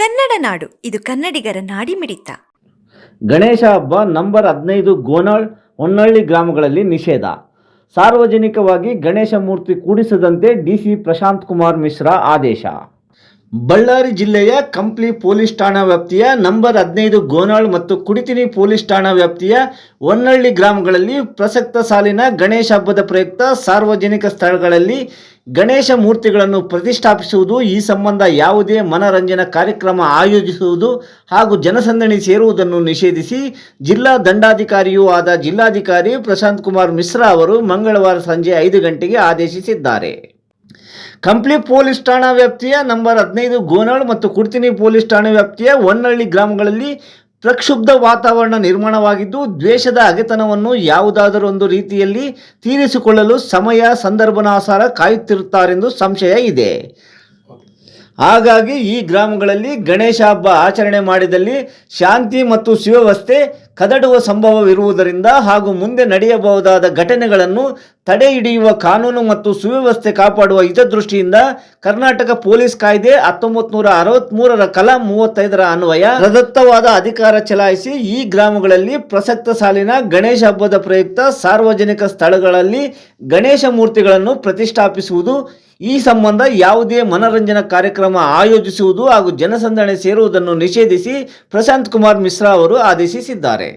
ಕನ್ನಡ ನಾಡು, ಇದು ಕನ್ನಡಿಗರ ನಾಡಿ ಮಿಡಿತ ಗಣೇಶ ಹಬ್ಬ ನಂಬರ್ ಹದಿನೈದು ಗೋನಾಳ್ ಹೊನ್ನಳ್ಳಿ ಗ್ರಾಮಗಳಲ್ಲಿ ನಿಷೇಧ. ಸಾರ್ವಜನಿಕವಾಗಿ ಗಣೇಶ ಮೂರ್ತಿ ಕೂಡಿಸದಂತೆ ಡಿಸಿ ಪ್ರಶಾಂತ್ ಕುಮಾರ್ ಮಿಶ್ರಾ ಆದೇಶ. ಬಳ್ಳಾರಿ ಜಿಲ್ಲೆಯ ಕಂಪ್ಲಿ ಪೊಲೀಸ್ ಠಾಣಾ ವ್ಯಾಪ್ತಿಯ ನಂಬರ್ ಹದಿನೈದು ಗೋನಾಳ್ ಮತ್ತು ಕುಡಿತಿನಿ ಪೊಲೀಸ್ ಠಾಣಾ ವ್ಯಾಪ್ತಿಯ ಹೊನ್ನಳ್ಳಿ ಗ್ರಾಮಗಳಲ್ಲಿ ಪ್ರಸಕ್ತ ಸಾಲಿನ ಗಣೇಶ ಹಬ್ಬದ ಪ್ರಯುಕ್ತ ಸಾರ್ವಜನಿಕ ಸ್ಥಳಗಳಲ್ಲಿ ಗಣೇಶ ಮೂರ್ತಿಗಳನ್ನು ಪ್ರತಿಷ್ಠಾಪಿಸುವುದು, ಈ ಸಂಬಂಧ ಯಾವುದೇ ಮನರಂಜನಾ ಕಾರ್ಯಕ್ರಮ ಆಯೋಜಿಸುವುದು ಹಾಗೂ ಜನಸಂದಣಿ ಸೇರುವುದನ್ನು ನಿಷೇಧಿಸಿ ಜಿಲ್ಲಾ ದಂಡಾಧಿಕಾರಿಯೂ ಆದ ಜಿಲ್ಲಾಧಿಕಾರಿ ಪ್ರಶಾಂತ್ ಕುಮಾರ್ ಮಿಶ್ರಾ ಅವರು ಮಂಗಳವಾರ ಸಂಜೆ ಐದು ಗಂಟೆಗೆ ಆದೇಶಿಸಿದ್ದಾರೆ. ಕಂಪ್ಲಿ ಪೊಲೀಸ್ ಠಾಣಾ ವ್ಯಾಪ್ತಿಯ ನಂಬರ್ ಹದಿನೈದು ಗೋನಾಳ್ ಮತ್ತು ಕುರ್ತಿನಿ ಪೊಲೀಸ್ ಠಾಣಾ ವ್ಯಾಪ್ತಿಯ ಹೊನ್ನಳ್ಳಿ ಗ್ರಾಮಗಳಲ್ಲಿ ಪ್ರಕ್ಷುಬ್ಧ ವಾತಾವರಣ ನಿರ್ಮಾಣವಾಗಿದ್ದು, ದ್ವೇಷದ ಅಗೆತನವನ್ನು ಯಾವುದಾದರೂ ಒಂದು ರೀತಿಯಲ್ಲಿ ತೀರಿಸಿಕೊಳ್ಳಲು ಸಮಯ, ಸಂದರ್ಭನಾಸಾರ ಕಾಯುತ್ತಿರುತ್ತಾರೆಂದು ಸಂಶಯ ಇದೆ. ಹಾಗಾಗಿ ಈ ಗ್ರಾಮಗಳಲ್ಲಿ ಗಣೇಶ ಹಬ್ಬ ಆಚರಣೆ ಮಾಡಿದಲ್ಲಿ ಶಾಂತಿ ಮತ್ತು ಸುವ್ಯವಸ್ಥೆ ಕದಡುವ ಸಂಭವವಿರುವುದರಿಂದ ಹಾಗೂ ಮುಂದೆ ನಡೆಯಬಹುದಾದ ಘಟನೆಗಳನ್ನು ತಡೆ ಹಿಡಿಯುವ ಕಾನೂನು ಮತ್ತು ಸುವ್ಯವಸ್ಥೆ ಕಾಪಾಡುವ ಹಿತದೃಷ್ಟಿಯಿಂದ ಕರ್ನಾಟಕ ಪೊಲೀಸ್ ಕಾಯ್ದೆ ಹತ್ತೊಂಬತ್ತು ನೂರ ಅರವತ್ತ್ಮೂರರ ಕಲಾ ಮೂವತ್ತೈದರ ಅನ್ವಯ ಪ್ರದತ್ತವಾದ ಅಧಿಕಾರ ಚಲಾಯಿಸಿ ಈ ಗ್ರಾಮಗಳಲ್ಲಿ ಪ್ರಸಕ್ತ ಸಾಲಿನ ಗಣೇಶ ಹಬ್ಬದ ಪ್ರಯುಕ್ತ ಸಾರ್ವಜನಿಕ ಸ್ಥಳಗಳಲ್ಲಿ ಗಣೇಶ ಮೂರ್ತಿಗಳನ್ನು ಪ್ರತಿಷ್ಠಾಪಿಸುವುದು ಈ ಸಂಬಂಧ ಯಾವುದೇ ಮನರಂಜನಾ ಕಾರ್ಯಕ್ರಮ ಆಯೋಜಿಸುವುದು ಹಾಗೂ ಜನಸಂದಣಿ ಸೇರುವುದನ್ನು ನಿಷೇಧಿಸಿ ಪ್ರಶಾಂತ್ ಕುಮಾರ್ ಮಿಶ್ರಾ ಅವರು ಆದೇಶಿಸಿದ್ದಾರೆ.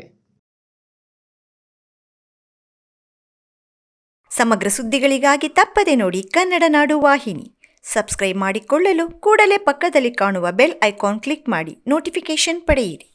ಸಮಗ್ರ ಸುದ್ದಿಗಳಿಗಾಗಿ ತಪ್ಪದೆ ನೋಡಿ ಕನ್ನಡ ನಾಡು ವಾಹಿನಿ. ಸಬ್ಸ್ಕ್ರೈಬ್ ಮಾಡಿಕೊಳ್ಳಲು ಕೂಡಲೇ ಪಕ್ಕದಲ್ಲಿ ಕಾಣುವ ಬೆಲ್ ಐಕಾನ್ ಕ್ಲಿಕ್ ಮಾಡಿ ನೋಟಿಫಿಕೇಶನ್ ಪಡೆಯಿರಿ.